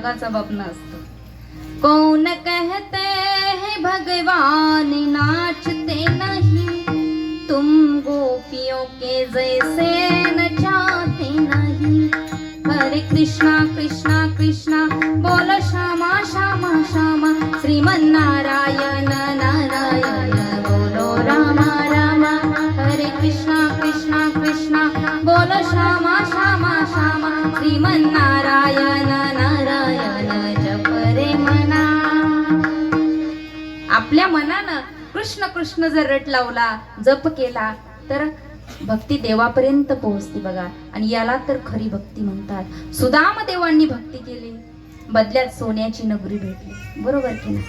जगाचा बाप नसतो कोण कहते हैं भगवान नाचते नाही. तुम गोपियों के जैसे नचाते नाही. हरे कृष्णा कृष्णा कृष्णा बोल श्यामा श्यामा श्यामा. श्रीमन्नारायण नारायण बोलो रामा रामा. हरे कृष्णा कृष्णा कृष्णा बोल श्यामा कृष्ण कृष्ण जर रट लावला जप केला तर भक्ती देवापर्यंत पोहोचते बघा. आणि याला तर खरी भक्ती म्हणतात. सुदाम देवांनी भक्ती केली. बदल्यात सोन्याची नगरी भेटली. बरोबर की नाही?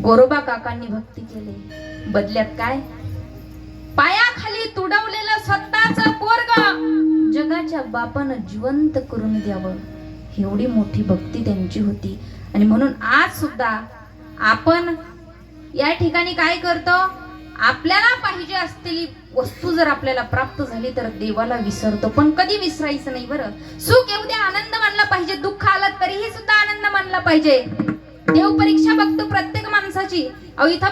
गोरोबा काकांनी भक्ती केली. बदल्यात काय? पायाखाली तुडवलेलं स्वतःच पोरग. जगाच्या बापानं जिवंत करून द्यावं. एवढी मोठी भक्ती त्यांची होती. आणि म्हणून आज सुद्धा आपण या ठिकाणी काय करतो? आपल्याला पाहिजे असलेली वस्तू जर आपल्याला प्राप्त झाली तर देवाला विसरतो. पण कधी विसरायचं नाही बरं. सुख येऊ द्या आनंद मानला पाहिजे. दुःख आलं तरीही सुद्धा आनंद मानला पाहिजे. देव परीक्षा बघतो प्रत्येक माणसाची. अहो इथं